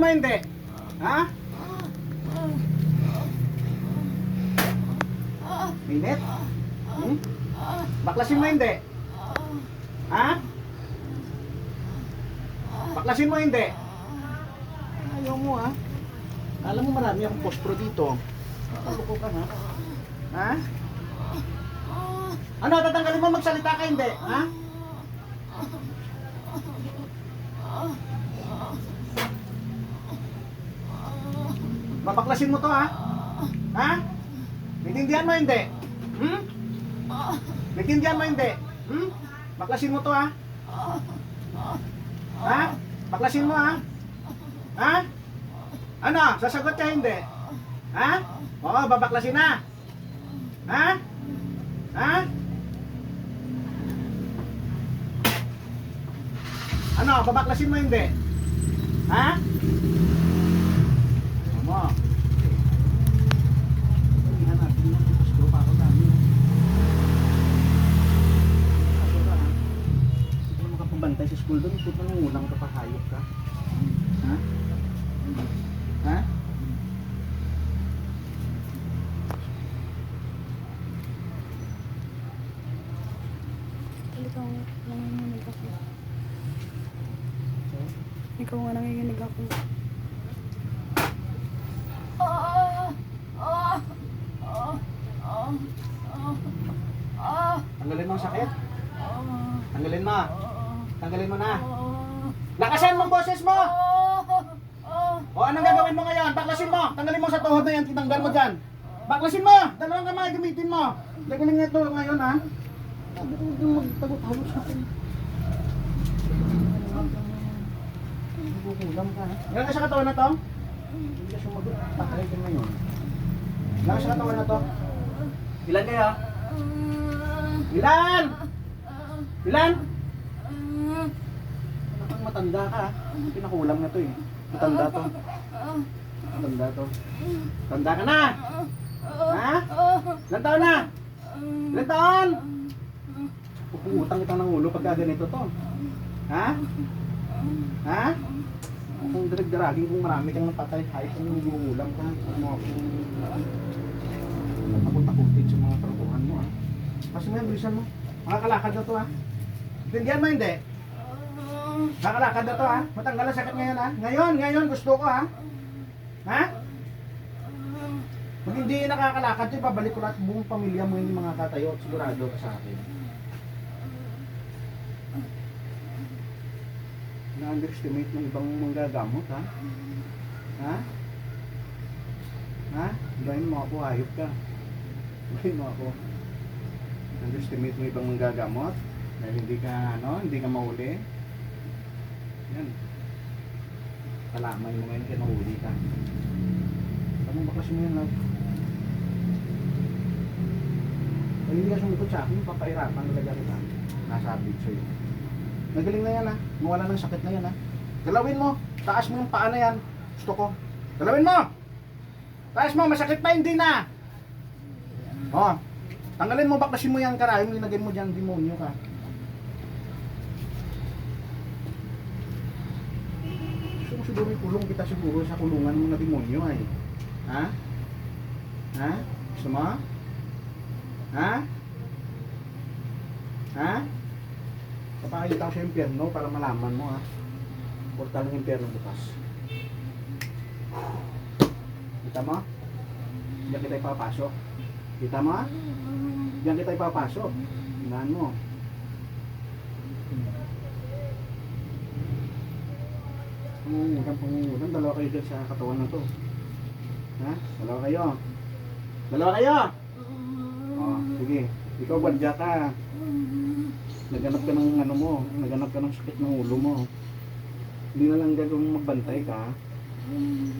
mo hindi? Ha? Minit? Hmm? Baklasin mo hindi? Ha? Baklasin mo hindi? Ayaw mo ha? Alam mo marami akong postpro dito. Paluko ka ha? Ha? Ano, tatanggalin mo magsalita ka hindi? Ha? Babaklasin mo to ha? Ha? Naintindihan mo hindi? Hmm? Naintindihan mo hindi? Hmm? Baklasin mo to ha? Ha? Baklasin mo ha? Ha? Ano? Sasagot ka hindi? Ha? Oo, babaklasin na. Ha? Ha? Ano? Babaklasin mo hindi? Ha? Ano? Tingnan natin yung gusto pa ako dami. Ako ba, ha? Hindi ka school doon. Puto nang ulang ka pa, hayop ka. Ha? Ha? Ikaw nanginginig ako. Ikaw nga nanginginig ako. Tanggalin mo ang sakit. Tanggalin mo. Tanggalin mo na. Lakasan mo ang boses mo! O anong gagawin mo ngayon? Baklasin mo! Tanggalin mo sa tuhod na yan, tinanggal mo dyan. Baklasin mo! Dalawang kamay gamitin mo. Gagaling ito ngayon ha. Magtagot-tagot sa akin. Kukulam ka ha. Sa katawan na to? Hindi ka sumagot. Ka ngayon. Ka sa katawan na to? Ilan kayo? Ilan? Ilan? Matanda ka. Pinakulam na to eh. Matanda to. Matanda to. Tanda ka na! Ha? Ilan taon na? Ilan taon? Pupuutang kita ng ulo pagka ganito to. Ha? Ha? Kung dirag-diragin kung marami kang napatay, kahit kung hindi mo ulam ka, ano ako, takot-takutin sa mga trabuhan mo ha. Kasi mo yan, mo. Makakalakad na to ha. Tindihan mo hindi? Makakalakad na to ha. Matanggal ang sakit ngayon ha. Ngayon, ngayon gusto ko ha. Ha? Pag hindi nakakalakad, yung babalik ko lahat buong pamilya mo yung mga katayo at sigurado ka sa akin. Na-underestimate ng ibang manggagamot ha. Ha? Ha? Ibahin mo ako, hayop ka. Ibahin mo ako. Underestimate mo ibang manggagamot dahil hindi ka, ano, hindi ka mahuli. Yan. Kalamay mo ngayon kaya nahuli ka. Ano ba kasi mo yan, love? Pag hindi ka sumukot sa akin, papairapan talaga kita. Nasabit sa'yo. Nagaling na yan ha. Mawala ng sakit na yan ha. Galawin mo. Taas mo yung paa na yan. Gusto ko. Galawin mo! Taas mo, masakit pa, hindi na! Oh, tanggalin mo, baklasin mo yan karayong linagay mo dyan, demonyo ka. Gusto mo siguro ikulong kita siguro sa kulungan mo na demonyo ay. Ha? Ha? Gusto mo? Ha? Ha? Papakita ko sa impyerno para malaman mo ha. Portal ng impyerno bukas. Kita mo? Diyan kita ipapasok. Kita mo? Diyan kita ipapasok. Tingnan mo. Pangungutan, pangungutan. Dalawa kayo dyan sa katawan na to. Ha? Dalawa kayo. Dalawa kayo! Oh, sige. Ikaw badya ka. Naganap ka ng ano mo. Naganap ka ng sakit ng ulo mo. Hindi na lang gagawin magbantay ka.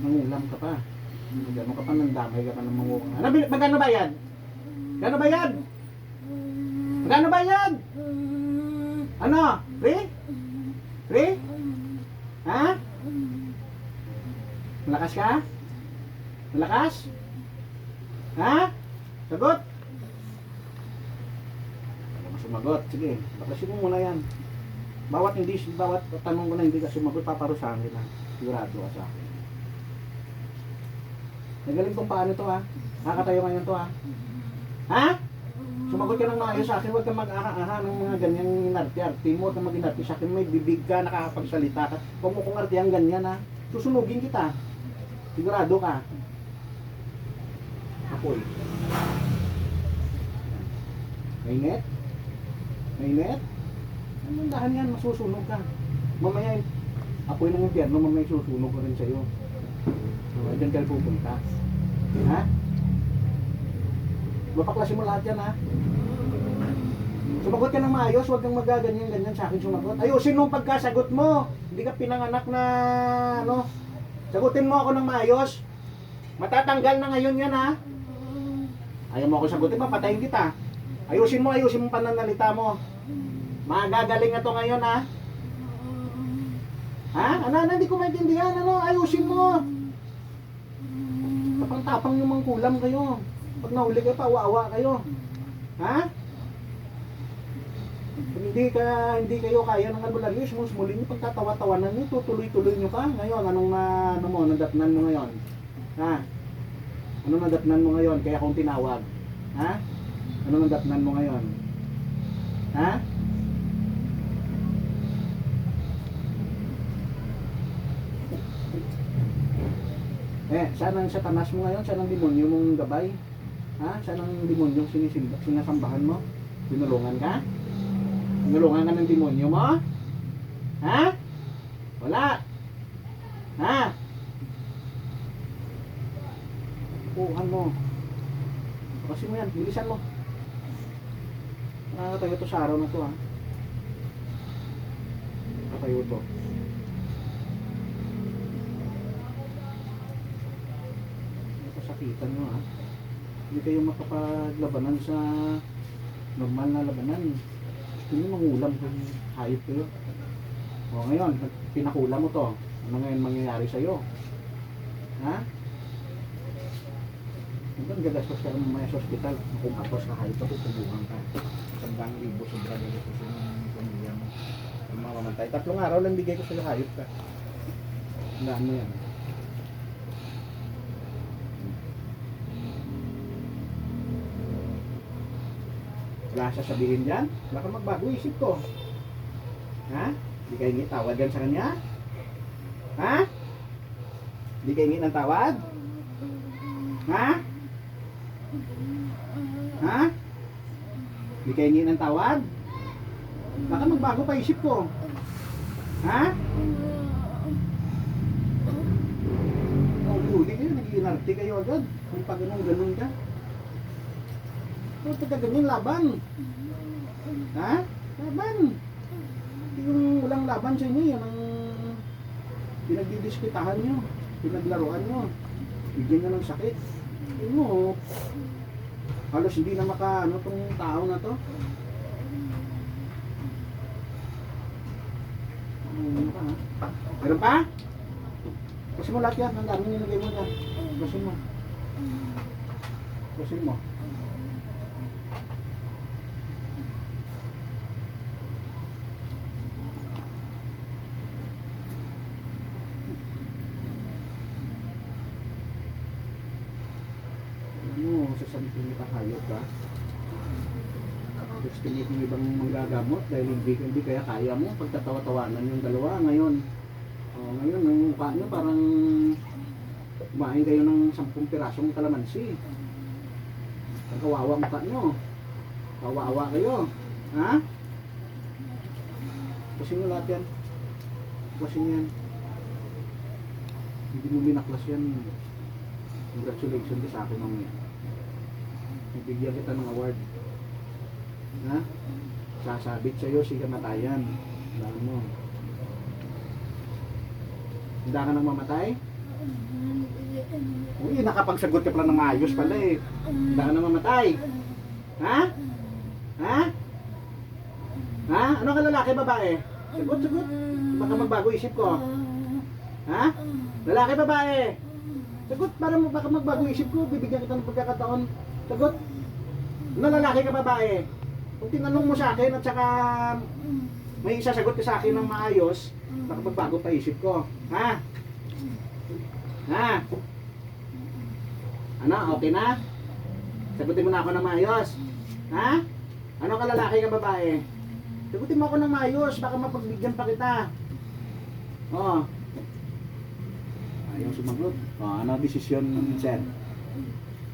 Nangulam ka pa. Gano ka pa nang damay ka pa ng mga Ano, magkano ba yan? Gano ba yan? Magkano ba yan? Ano? Free? Ha? Malakas ka? Malakas? Ha? Sagot? Ano sumagot? Sige, bakasin mo muna yan. Bawat hindi, bawat tanong ko na hindi ka sumagot, paparusahan kita. Sigurado ka sa akin. Nagaling tong paano to ha? Nakakatayo ngayon to ha? Ha? Sumagot ka ng maayos sa akin, huwag kang mag-aha-aha ng mga ganyang inarte-arte mo, huwag kang mag-inarte sa akin, may bibig ka, nakakapagsalita ka. Huwag mo kong artehan ganyan ha. Susunugin kita. Sigurado ka. Apoy. Mainit? Mainit? Ang dahan yan, masusunog ka. Mamaya, apoy ng impyerno, mamaya susunog ko rin sa'yo. So, dyan ka pupunta. Ha? Mapaklasin mo lahat yan, ha? Sumagot ka ng maayos, huwag kang magaganyan-ganyan sa akin sumagot. Ayusin mo pagkasagot mo. Hindi ka pinanganak na, ano, sagutin mo ako ng maayos. Matatanggal na ngayon yan, ha? Ayaw mo ako sagutin, papatayin kita. Ayusin mo, ayusin mo pananalita mo. Magagaling na to ngayon, ha? Ha? Ano, ano, hindi ko maintindihan, ano, ayusin mo. Tapang-tapang yung mga kulam kayo. Pag nahuli kayo, pawa-awa kayo. Ha? Kung hindi ka hindi kayo kaya ng albularyo, muli niyo pagtatawa-tawanan niyo, tutuloy-tuloy niyo ka. Ngayon, anong na, ano mo, nadatnan mo ngayon? Ha? Ano nadatnan mo ngayon? Kaya akong tinawag. Ha? Ano nadatnan mo ngayon? Ha? Eh, saan ang satanas mo ngayon? Saan ang demonyo mong gabay? Ha? Saan ang demonyong sinisimba, sinasambahan mo? Tinulungan ka? Tinulungan ka ng demonyo mo? Ha? Wala. Ha? Puhan mo. Kasi mo yan, bilisan mo. Nakakatayo to sa araw na to ha. Nakatayo to. Napasakitan nyo ha. Hindi kayo makapaglabanan sa normal na labanan. Nyo mangulam kung hayop kayo. O ngayon, pag pinakulam mo to, ano ngayon mangyayari sa'yo? Ha? Hanggang gagastos ka mamaya sa ospital. Kung kapos ka hayop ka, tutubuhan ka. Sandang libo sobra gagastos yung pamilya mo. Yung mga mamatay. Tatlong araw lang bigay ko sa'yo hayop ka. Tandaan mo yan. Wala sasabihin dyan. Wala kang magbago isip ko. Ha? Hindi kayo hingi tawad yan sa kanya? Ha? Hindi kayo hingi ng tawad? Ha? Ha? Hindi kayo hingi ng tawad? Baka magbago pa isip ko. Ha? Huli kayo, nag-iinarte kayo agad. Kung pag ganun-ganun ka. Kung taga ganyan, laban. Ha? Laban. Yung walang laban sa inyo, yan ang pinagdidiskitahan nyo. Pinaglaruan nyo. Bigyan nyo ng sakit. Yun mo, halos hindi na maka, ano tong tao na to. Ano pa, ha? Meron pa? Kasi mo lahat yan, ang dami nilagay mo dyan. Basin mo. Basin mo. Ano, mo ka? Tapos tingin mo ibang manggagamot dahil hindi, hindi kaya kaya mo pagtatawa-tawanan yung dalawa ngayon. Oh, ngayon, ang mukha nyo parang kumain kayo ng 10 pirasong kalamansi. Ang kawawa mukha nyo. Kawawa kayo. Ha? Basin nyo lahat yan. Nyo yan. Hindi mo minaklas yan. Congratulations sa akin mamaya. Bibigyan kita ng award. Ha? Sasabit sa'yo si kamatayan. Alam mo. Hindi ka nang mamatay? Uy, nakapagsagot ka pala ng ayos pala eh. Hindi ka nang mamatay. Ha? Ha? Ha? Ano ka lalaki, babae? Sagot, sagot. Baka magbago isip ko. Ha? Lalaki, babae? Sagot, para mo baka magbago isip ko, bibigyan kita ng pagkakataon. Sagot. Ano lalaki ka, babae? Kung tinanong mo sa akin at saka may isasagot ka sa akin ng maayos, baka magbago pa isip ko. Ha? Ha? Ano, okay na? Sagutin mo na ako ng maayos. Ha? Ano ka lalaki ka babae? Sagutin mo ako ng maayos, baka mapagbigyan pa kita. Oo. Ayaw sumagot. O, ano desisyon, sir?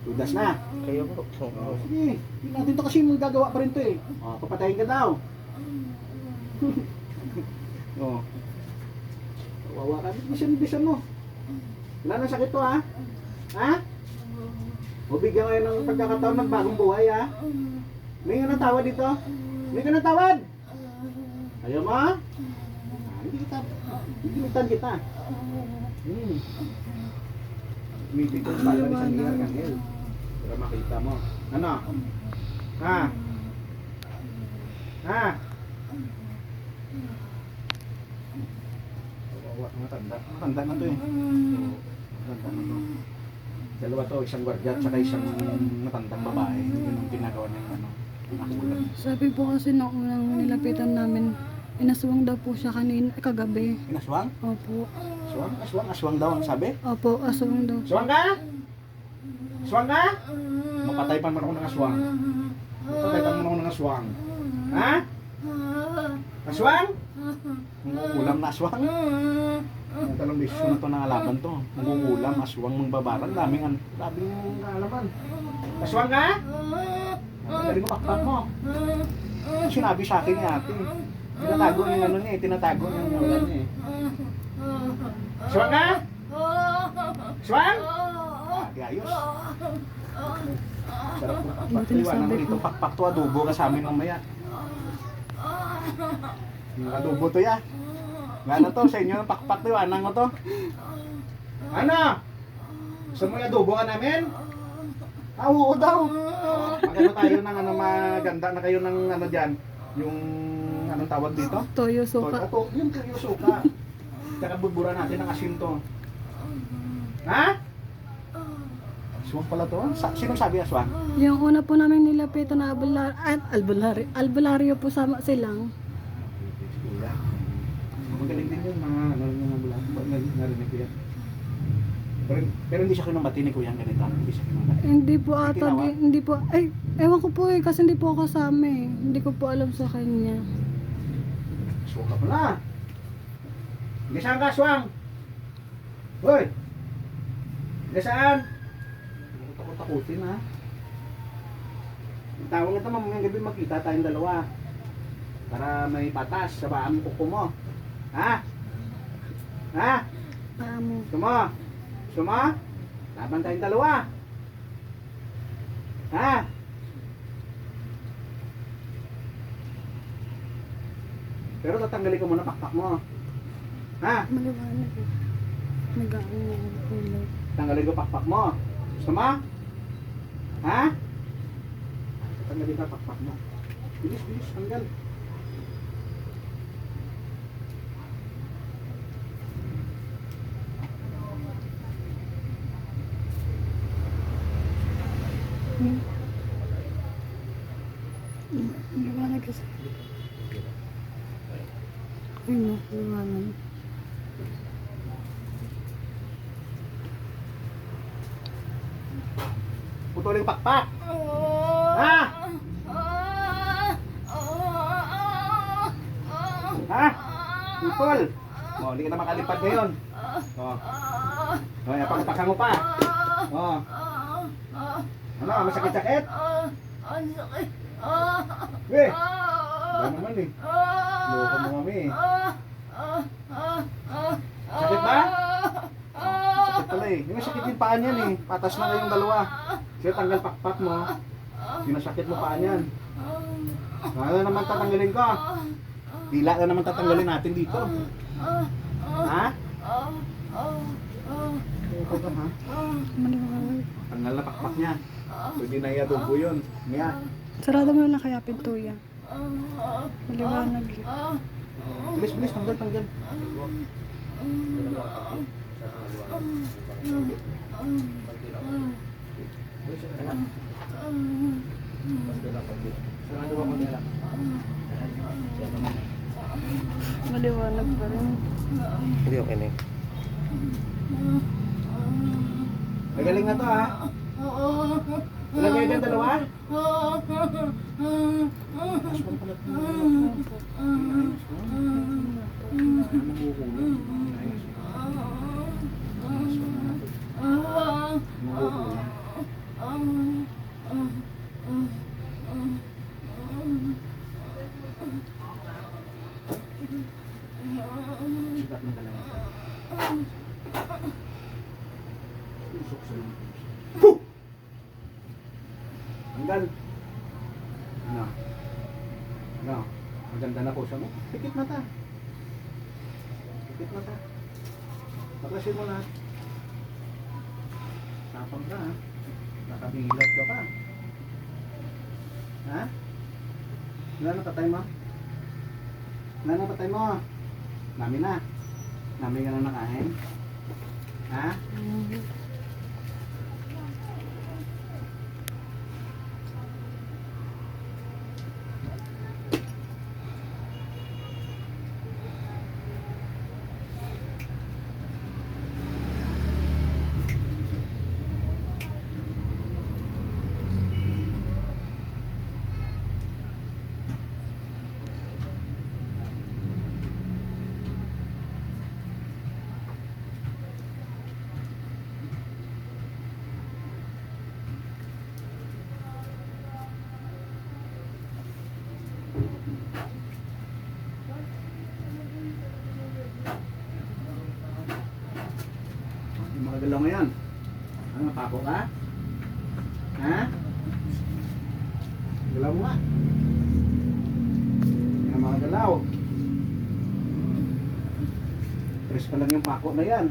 Tudas na. Kayo po. Oh, sige, hindi natin to kasi magagawa pa rin to eh. Oh, papatayin ka daw. oh. Wawa ka, bisan bisan mo. Wala na sakit to ha? Ha? O bigyan kayo ng pagkakataon ng bagong buhay ha? May nga tawad dito? May nga tawad? Ayaw mo? Ah, hindi kita, hindi kita. Hmm. Umibig ko sa pala ni San Miguel Arcangel. Para makita mo. Ano? Ha? Ha? Kawawa, matanda. Matanda na to eh. Matanda na to. Dalawa to, isang gwardiya at saka isang matandang babae. Yun ang ginagawa ng ano. Sabi po kasi nung unang nilapitan namin, inaswang daw po siya kanina, kagabi. Inaswang? Opo. Aswang? Aswang? Aswang daw ang sabi? Opo, aswang daw. Aswang ka? Aswang ka? Mapatay pa man ako ng aswang. Mapatay pa man ako ng aswang. Ha? Aswang? Mangukulam na aswang? Ang talong desisyon na to ng alaban to. Mangukulam, aswang, mangbabaran. Daming, an daming alaman. Aswang ka? Ang galing mo pakpak mo. Sinabi sa akin ni ate. Tinatago niya yung ano niya eh. Tinatago niya yung ano niya eh. Aswang ka? Aswang? Di ayos. Sarap mo ko. dito pakpak to. Adobo ka sa amin mamaya. Yung adobo to ya. Gano to sa inyo ng pakpak to. Iwanan mo to. Ano? Gusto mo yung adobo ka namin? Ah, oo daw. Magano tayo ng ano maganda na kayo ng ano dyan. Yung anong tawag dito? Toyo Suka. suka. Ito, yun to yung suka. Tsaka bubura natin ng asin to. Ha? Aswang pala to? Sa, sino sabi aswang? Yung una po namin nilapitan na albular, at albularyo, albularyo po sama silang. Magaling din yun, mga ano yung mga bulan. Narinig narinig ko yan. Pero, pero hindi siya kinumati ni Kuya ganito. Hindi siya kinumati. Hindi po ata, di- hindi po, ay, ewan ko po eh, kasi hindi po ako kasama eh. Hindi ko po alam sa kanya. Aswang ka pala. Hindi saan ka, aswang? Hoy! Hindi saan? Ko takot-takutin ha. Tawag ito mamayang gabi magkita tayong dalawa. Para may patas sa baan mo kuko mo. Ha? Ha? Gusto mo? Gusto mo? Laban tayong dalawa. Ha? Pero tatanggalin ko muna pakpak mo. Ha? Maliwanag eh. Nag-ano yung ulo. Tanggalin ko pakpak mo. Gusto mo? Ha? Tanggalin ko pakpak mo. Bilis, bilis, tanggal. Hmm. Maliwanag kasi. Ay no, maliwanag. Putulin pakpak. Ha? Ha? Putol. O, hindi ka na makalipad ngayon. O. O, yan, pakitakan mo pa. O. Ano, masakit-sakit? Eh, ba naman eh. Loko mo kami eh. Sakit ba? Pala eh. Yung sakit yung paan yan eh. Patas na kayong dalawa. Sige, tanggal pakpak mo. Yung nasakit mo paan yan. Ano naman tatanggalin ko? Pila na naman tatanggalin natin dito. Ha? Ka ha? Tanggal na pakpak niya. Pwede na i-adobo yun. Nga. Sarado mo na kaya pintuya. Maliwanag eh. Bilis, bilis. Tanggal, tanggal. Maliwanag pa rin. Hindi okay na yun. Magaling na to ha. Wala kayo dyan dalawa? Ayos mo pala ito. Ayos mo. Naguhulog. Ayos mo. Ayos mo na ito. Naguhulog. Sikat ng dalawa. Usok sa mga Puh! Tanggal. Ano? Ano? Maganda na po siya mo. Pikit mata. Pikit mata. Baklasin mo lahat. Tapang ka ha. Nakabilat ka pa. Ha? Wala na patay mo? Wala na patay mo? Nami na. Nami ka na nakain? Ha? Yung mga galaw ngayon. Papo ka? Ha? Galaw mo nga. Yan mga galaw. Tres pa lang yung pako na yan.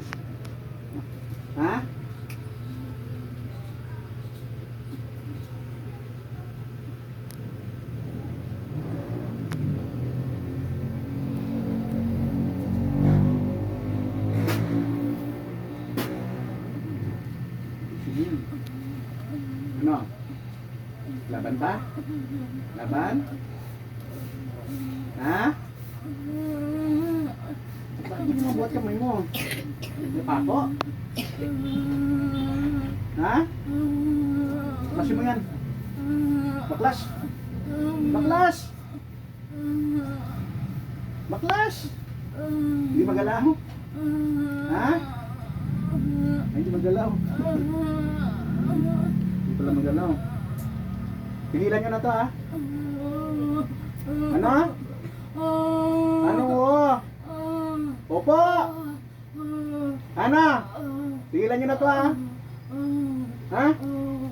Laban ba? Laban? Ha? Bakit hindi mo buhat kamay mo? May pako? Ha? Baklasin mo yan. Baklas! Baklas! Baklas! Hindi magalaw. Ha? Ay, hindi magalaw. Hindi pala magalaw. Pigilan nyo na to ha. Ano? Ano wo? Opo! Ano? Pigilan nyo na to ha. Ha? Oh.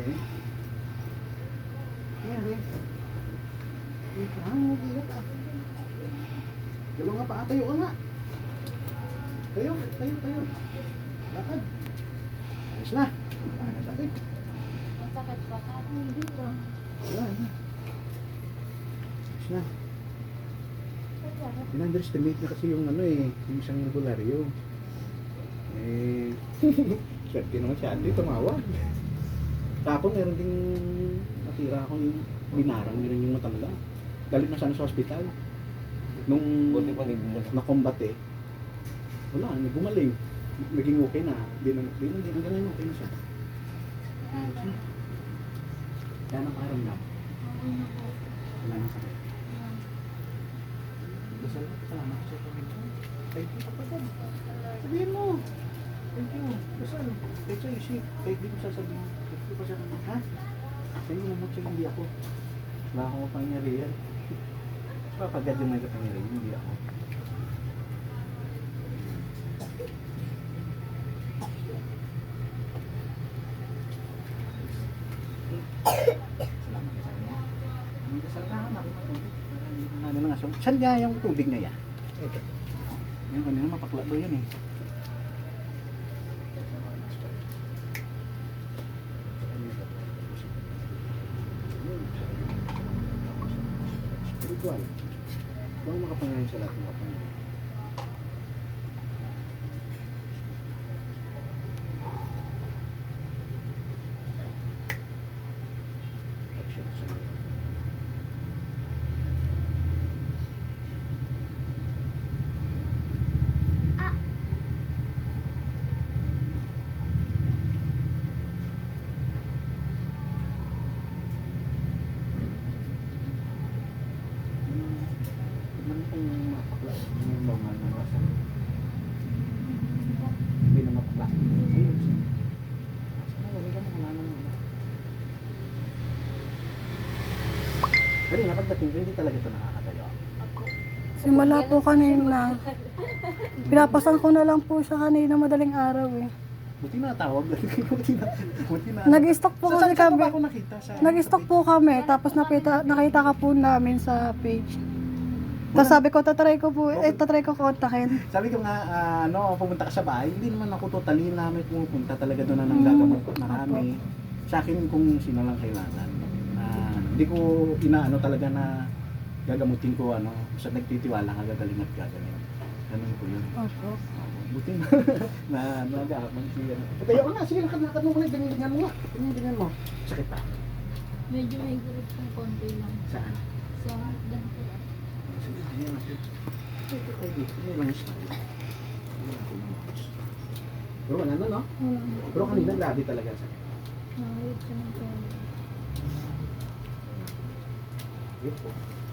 Yari. Yari. Ikaw, mabigat ah. Dalawa nga pa, tayo ka nga. Tayo, tayo, tayo. Lakad. Ayos na. Ah, sakit. Masakit pa ka dito. Wala na. Ayos na. In-underestimate na kasi yung ano eh, yung isang albularyo. Eh, Swerte naman siya. Hindi tumawag. Tapos meron ding natira ako yung binarang meron yung matanda. Galit na sana sa hospital. Nung Buti pa nagbulag. nakombate, wala, hindi gumaling. Naging okay na. Hindi na, hindi na, hindi na, ganun, okay na siya. Ayun siya. Okay na po. Wala na sakit. Dasal salamat sa Panginoon. Thank you, kapatid. Sabihin mo. Thank you. Dasal. Kahit sa'yo, si, kahit di mo sasabihin. Thank you pa sa kanya. Ha? Sa'yo mo siya, hindi ako. Wala akong kapangyarihan. Papagad yung may kapangyarihan, hindi ako. Ko. Ano nga, saan niya yung tubig na yan? Ito. Yan, kanina mapakla daw yan eh. Spiritual. Ikaw ang makapangyarihan sa lahat ng makapangyarihan. Action sa iyo. Ano pong mapakla? Yung mga nabasa? Hindi na mapakla. Ayun siya. Sana wala ka na wala na wala. Pero nga pagdating ko, hindi talaga ito nakakatayo. Simula po kanina. Pinapasan ko na lang po siya kanina madaling araw eh. Buti na tawag. buti na. Buti na. Nag-stock po Sa- kasi saan kami. ako nakita sa... Nag-stock po kami, tapos nakita, nakita ka po namin sa page. Tapos sabi ko, tatry ko po, eh, tatry ko kontakin. Sabi ko nga, ah, ano, pumunta ka sa bahay, hindi naman ako totally na may pumupunta talaga doon na nang gagamot. Marami. Sa akin kung sino lang kailangan. Ah, hindi ko inaano talaga na gagamutin ko ano, sa nagtitiwala ka gagaling at gagaling. Ganun ko yun. Opo. Buti na, na nag-aamang siya. Patayo ka na, sige, lakad-lakad mo ulit, ganyan mo nga. Ganyan, mo. Sakit pa. Medyo may group ng konti lang. Saan? Sa ganito. Sige, ganyan ganyan lang siya. Pero wala na, no? Pero kanina grabe talaga sa Nakawit siya ng konti. Yun po.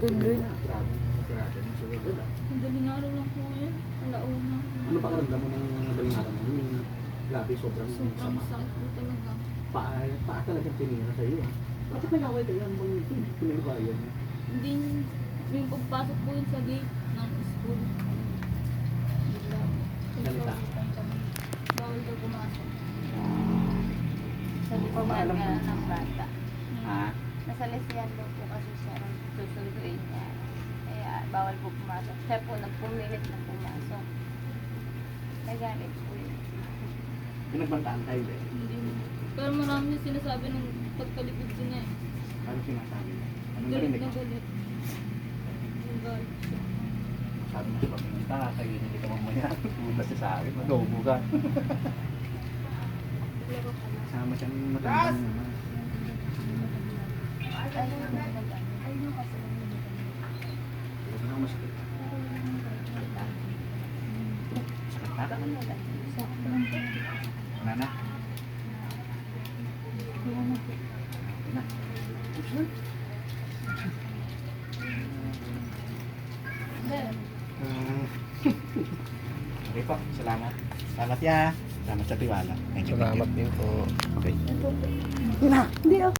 Suwelo ah. Madaling araw lang po yan. Ano pa karamdam mo ng madaling araw mo? Yung grabe, sobrang Sobrang sama. sakit po talaga. Paa, paa talagang tinira sa'yo ah. Bakit nag-away kayo? Ano bang pinagbayan niya? Hindi, yung pagpasok po yun sa gate ng school. Bigla. Salita. Bawal daw pumasok. Sabi ko Paano alam nga mo? ng bata. Lesbian daw po kasi siya ang susunduin niya. Kaya bawal po pumasok. Siya po nagpumilit na pumasok. Nagalit po yun. Pinagbantaan kayo eh. Hindi. Pero marami yung sinasabi nung pagkalikod ko niya eh. Ano sinasabi niya? Anong Galit narinig na mo? galit. Yung galit siya. Sabi niya sa pamilya, kakainin hindi ka mamaya. Tula siya sa akin, madobo ka. Sama siyang matandang naman. Ayun na nag- ayun kasi Huwag na ako masakit. Sakit pa? Ano na lang? Wala na. Okay. Ah. po, salamat. Salamat ya. Salamat sa tiwala. Thank you. Salamat din po. Okay. Hindi ako.